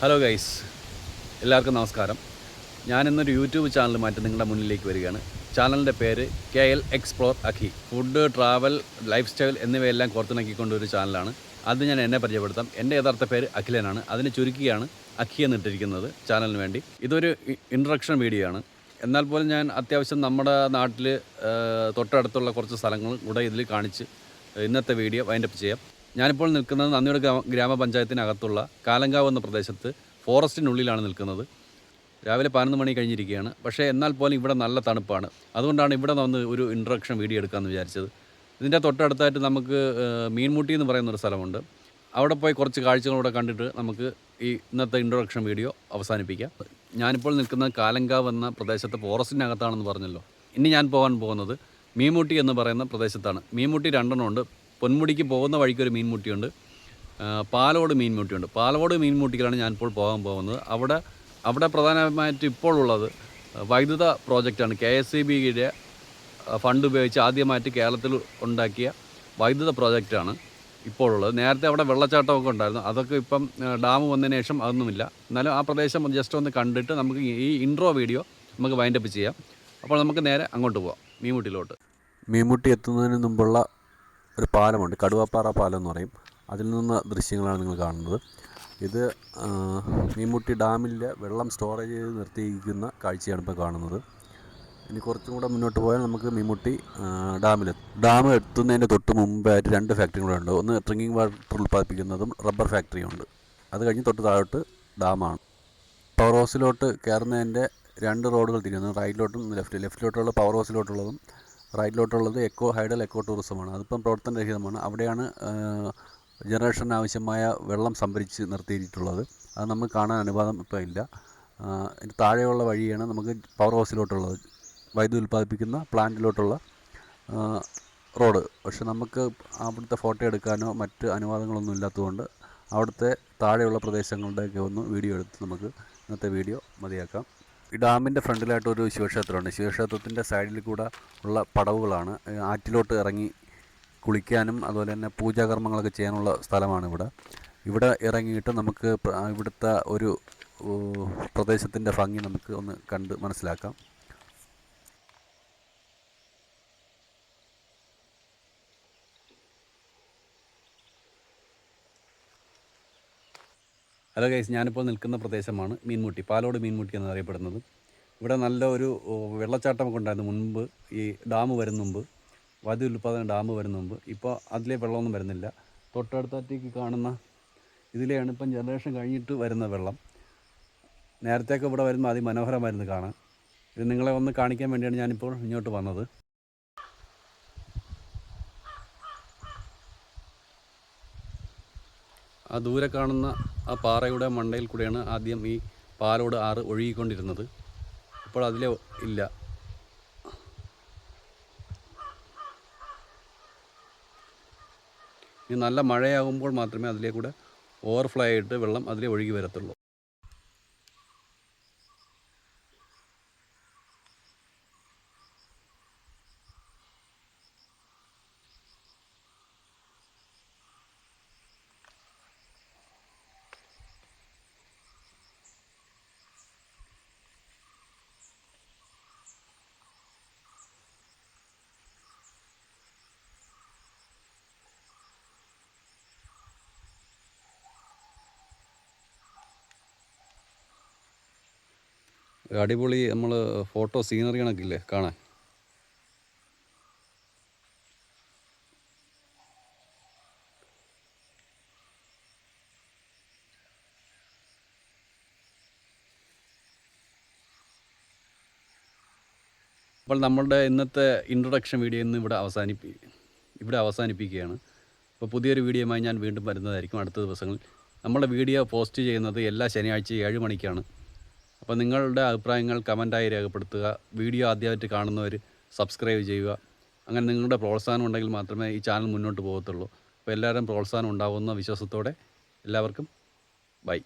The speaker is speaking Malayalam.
ഹലോ ഗൈസ് എല്ലാവർക്കും നമസ്കാരം. ഞാനിന്നൊരു യൂട്യൂബ് യൂട്യൂബ് ചാനലുമായിട്ട് നിങ്ങളുടെ മുന്നിലേക്ക് വരികയാണ്. ചാനലിന്റെ പേര് കെ എൽ എക്സ്പ്ലോർ അഖി ഫുഡ് ട്രാവൽ ലൈഫ് സ്റ്റൈൽ എന്നിവയെല്ലാം കോർത്തിണക്കിക്കൊണ്ട് ഒരു ചാനലാണ്. അത് ഞാൻ എന്നെ പരിചയപ്പെടുത്താം. എന്റെ യഥാർത്ഥ പേര് അഖിലനാണ്. അതിന് ചുരുക്കിയാണ് അഖി എന്നിട്ടിരിക്കുന്നത് ചാനലിന് വേണ്ടി. ഇതൊരു ഇൻട്രഡക്ഷൻ വീഡിയോ ആണ്. എന്നാൽ പോലും ഞാൻ അത്യാവശ്യം നമ്മുടെ നാട്ടിൽ തൊട്ടടുത്തുള്ള കുറച്ച് സ്ഥലങ്ങൾ കൂടെ ഇതിൽ കാണിച്ച് ഇന്നത്തെ വീഡിയോ വൈൻഡപ്പ് ചെയ്യാം. ഞാനിപ്പോൾ നിൽക്കുന്നത് നന്ദിയുടെ ഗ്രാമ ഗ്രാമപഞ്ചായത്തിനകത്തുള്ള കാലങ്കാവ് എന്ന പ്രദേശത്ത് ഫോറസ്റ്റിനുള്ളിലാണ് നിൽക്കുന്നത്. രാവിലെ പതിനൊന്ന് മണി കഴിഞ്ഞിരിക്കുകയാണ്. പക്ഷേ എന്നാൽ പോലും ഇവിടെ നല്ല തണുപ്പാണ്. അതുകൊണ്ടാണ് ഇവിടെ വന്ന് ഒരു ഇൻട്രഡക്ഷൻ വീഡിയോ എടുക്കാമെന്ന് വിചാരിച്ചത്. ഇതിന്റെ തൊട്ടടുത്തായിട്ട് നമുക്ക് മീൻമുട്ടി എന്ന് പറയുന്ന ഒരു സ്ഥലമുണ്ട്. അവിടെ പോയി കുറച്ച് കാഴ്ചകളൂടെ കണ്ടിട്ട് നമുക്ക് ഈ ഇന്നത്തെ ഇൻട്രൊഡക്ഷൻ വീഡിയോ അവസാനിപ്പിക്കാം. ഞാനിപ്പോൾ നിൽക്കുന്ന കാലങ്കാവ് എന്ന പ്രദേശത്തെ ഫോറസ്റ്റിനകത്താണെന്ന് പറഞ്ഞല്ലോ. ഇനി ഞാൻ പോകാൻ പോകുന്നത് മീൻമുട്ടി എന്ന് പറയുന്ന പ്രദേശത്താണ്. മീൻമുട്ടി രണ്ടെണ്ണമുണ്ട് പൊന്മുടിക്ക് പോകുന്ന വഴിക്ക് ഒരു മീൻമുട്ടിയുണ്ട് പാലോട് മീൻമുട്ടിയുണ്ട്. പാലോട് മീൻമുട്ടിയിലാണ് ഞാനിപ്പോൾ പോകാൻ പോകുന്നത്. അവിടെ അവിടെ പ്രധാനമായിട്ട് ഇപ്പോൾ ഉള്ളത് വൈദ്യുത പ്രോജക്റ്റാണ്. കെ എസ് സി ബിയുടെ ഫണ്ട് ഉപയോഗിച്ച് ആദ്യമായിട്ട് കേരളത്തിൽ ഉണ്ടാക്കിയ വൈദ്യുത പ്രോജക്റ്റാണ് ഇപ്പോഴുള്ളത് നേരത്തെ അവിടെ വെള്ളച്ചാട്ടമൊക്കെ ഉണ്ടായിരുന്നു. അതൊക്കെ ഇപ്പം ഡാം വന്നതിന് ശേഷം അതൊന്നുമില്ല. എന്നാലും ആ പ്രദേശം ജസ്റ്റ് ഒന്ന് കണ്ടിട്ട് നമുക്ക് ഈ ഇൻട്രോ വീഡിയോ നമുക്ക് വൈൻഡപ്പ് ചെയ്യാം. അപ്പോൾ നമുക്ക് നേരെ അങ്ങോട്ട് പോവാം മീൻമുട്ടിയിലോട്ട് മീൻമുട്ടി എത്തുന്നതിന് മുമ്പുള്ള ഒരു പാലമുണ്ട്. കടുവാപ്പാറ പാലം എന്ന് പറയും. അതിൽ നിന്ന് ദൃശ്യങ്ങളാണ് നിങ്ങൾ കാണുന്നത്. ഇത് മീൻമുട്ടി ഡാമിലെ വെള്ളം സ്റ്റോറേജ് ചെയ്ത് നിർത്തിയിരിക്കുന്ന കാഴ്ചയാണ് ഇപ്പോൾ കാണുന്നത്. ഇനി കുറച്ചും കൂടെ മുന്നോട്ട് പോയാൽ നമുക്ക് മീൻമുട്ടി ഡാമിൽ ഡാം എത്തുന്നതിന്റെ തൊട്ട് മുമ്പായിട്ട് രണ്ട് ഫാക്ടറികളുണ്ട് ഒന്ന് ഡ്രിങ്കിങ് വാട്ടർ ഉൽപ്പാദിപ്പിക്കുന്നതും റബ്ബർ ഫാക്ടറിയുണ്ട് അത് കഴിഞ്ഞ് തൊട്ട് താഴോട്ട് ഡാമാണ്. പവർ ഹൗസിലോട്ട് കയറുന്നതിന്റെ രണ്ട് റോഡുകൾ തിരിയുന്നു. റൈറ്റിലോട്ടും ലെഫ്റ്റ് ലെഫ്റ്റിലോട്ടുള്ള പവർ ഹൗസിലോട്ടുള്ളതും റൈറ്റിലോട്ടുള്ളത് എക്കോ ഹൈഡൽ എക്കോ ടൂറിസമാണ്. അതിപ്പം പ്രവർത്തനരഹിതമാണ്. അവിടെയാണ് ജനറേഷന് ആവശ്യമായ വെള്ളം സംഭരിച്ച് നിർത്തിയിട്ടുള്ളത്. അത് നമുക്ക് കാണാൻ അനുവാദം ഇപ്പോൾ ഇല്ല. ഇതിന് താഴെയുള്ള വഴിയാണ് നമുക്ക് പവർ ഹൗസിലോട്ടുള്ളത്. വൈദ്യുതി ഉൽപ്പാദിപ്പിക്കുന്ന പ്ലാന്റിലോട്ടുള്ള റോഡ്. പക്ഷെ നമുക്ക് അവിടുത്തെ ഫോട്ടോ എടുക്കാനോ മറ്റ് അനുവാദങ്ങളൊന്നും ഇല്ലാത്തതുകൊണ്ട് അവിടുത്തെ താഴെയുള്ള പ്രദേശങ്ങളുടെയൊക്കെ ഒന്ന് വീഡിയോ എടുത്ത് നമുക്ക് ഇന്നത്തെ വീഡിയോ മതിയാക്കാം. ഡാമിന്റെ ഫ്രണ്ടിലായിട്ട് ഒരു ശിവക്ഷേത്രമുണ്ട്. ശിവക്ഷേത്രത്തിന്റെ സൈഡിൽ കൂടെ ഉള്ള പടവുകളാണ്. ആറ്റിലോട്ട് ഇറങ്ങി കുളിക്കാനും അതുപോലെ തന്നെ പൂജാകർമ്മങ്ങളൊക്കെ ചെയ്യാനുള്ള സ്ഥലമാണ് ഇവിടെ. ഇവിടെ ഇറങ്ങിയിട്ട് നമുക്ക് ഇവിടുത്തെ ഒരു പ്രദേശത്തിന്റെ ഭംഗി നമുക്ക് ഒന്ന് കണ്ട് മനസ്സിലാക്കാം. ഹലോ ഗൈസ് ഞാനിപ്പോൾ നിൽക്കുന്ന പ്രദേശമാണ് മീൻമുട്ടി പാലോട് മീൻമുട്ടി എന്നറിയപ്പെടുന്നത്. ഇവിടെ നല്ല ഒരു വെള്ളച്ചാട്ടമൊക്കെ ഉണ്ടായിരുന്നു മുൻപ്. ഈ ഡാം വരുന്ന മുമ്പ് വൈദ്യുതി ഉൽപ്പാദന ഡാം വരുന്ന മുമ്പ് ഇപ്പോൾ അതിലെ വെള്ളമൊന്നും വരുന്നില്ല. തൊട്ടടുത്തേക്ക് കാണുന്ന ഇതിലെയാണ് ഇപ്പം ജനറേഷൻ കഴിഞ്ഞിട്ട് വരുന്ന വെള്ളം. നേരത്തെയൊക്കെ ഇവിടെ വരുമ്പോൾ അതിമനോഹരമായിരുന്നു കാണാൻ. ഇത് നിങ്ങളെ ഒന്ന് കാണിക്കാൻ വേണ്ടിയാണ് ഞാനിപ്പോൾ ഇങ്ങോട്ട് വന്നത്. ആ ദൂരെ കാണുന്ന ആ പാറയുടെ മണ്ടയിൽ കൂടെയാണ് ആദ്യം ഈ പാലോട് ആറ് ഒഴുകിക്കൊണ്ടിരുന്നത്. ഇപ്പോൾ അതിലെ ഇല്ല. ഇനി നല്ല മഴയാകുമ്പോൾ മാത്രമേ അതിലെ കൂടെ ഓവർഫ്ലോ ആയിട്ട് വെള്ളം അതിലെ ഒഴുകി വരത്തുള്ളൂ. അടിപൊളി നമ്മൾ ഫോട്ടോ സീനറി കണക്കില്ലേ കാണാൻ. അപ്പോൾ നമ്മളുടെ ഇന്നത്തെ ഇൻട്രൊഡക്ഷൻ വീഡിയോ ഇന്ന് ഇവിടെ അവസാനിപ്പി ഇവിടെ അവസാനിപ്പിക്കുകയാണ്. അപ്പോൾ പുതിയൊരു വീഡിയോയുമായി ഞാൻ വീണ്ടും വരുന്നതായിരിക്കും അടുത്ത ദിവസങ്ങളിൽ. നമ്മളുടെ വീഡിയോ പോസ്റ്റ് ചെയ്യുന്നത് എല്ലാ ശനിയാഴ്ച ഏഴ് മണിക്കാണ്. അപ്പോൾ നിങ്ങളുടെ അഭിപ്രായങ്ങൾ കമന്റായി രേഖപ്പെടുത്തുക. വീഡിയോ ആദ്യമായിട്ട് കാണുന്നവർ സബ്സ്ക്രൈബ് ചെയ്യുക. അങ്ങനെ നിങ്ങളുടെ പ്രോത്സാഹനം ഉണ്ടെങ്കിൽ മാത്രമേ ഈ ചാനൽ മുന്നോട്ട് പോകത്തുള്ളൂ. അപ്പോൾ എല്ലാവരും പ്രോത്സാഹനം ഉണ്ടാകുന്ന വിശ്വാസത്തോടെ എല്ലാവർക്കും ബൈ.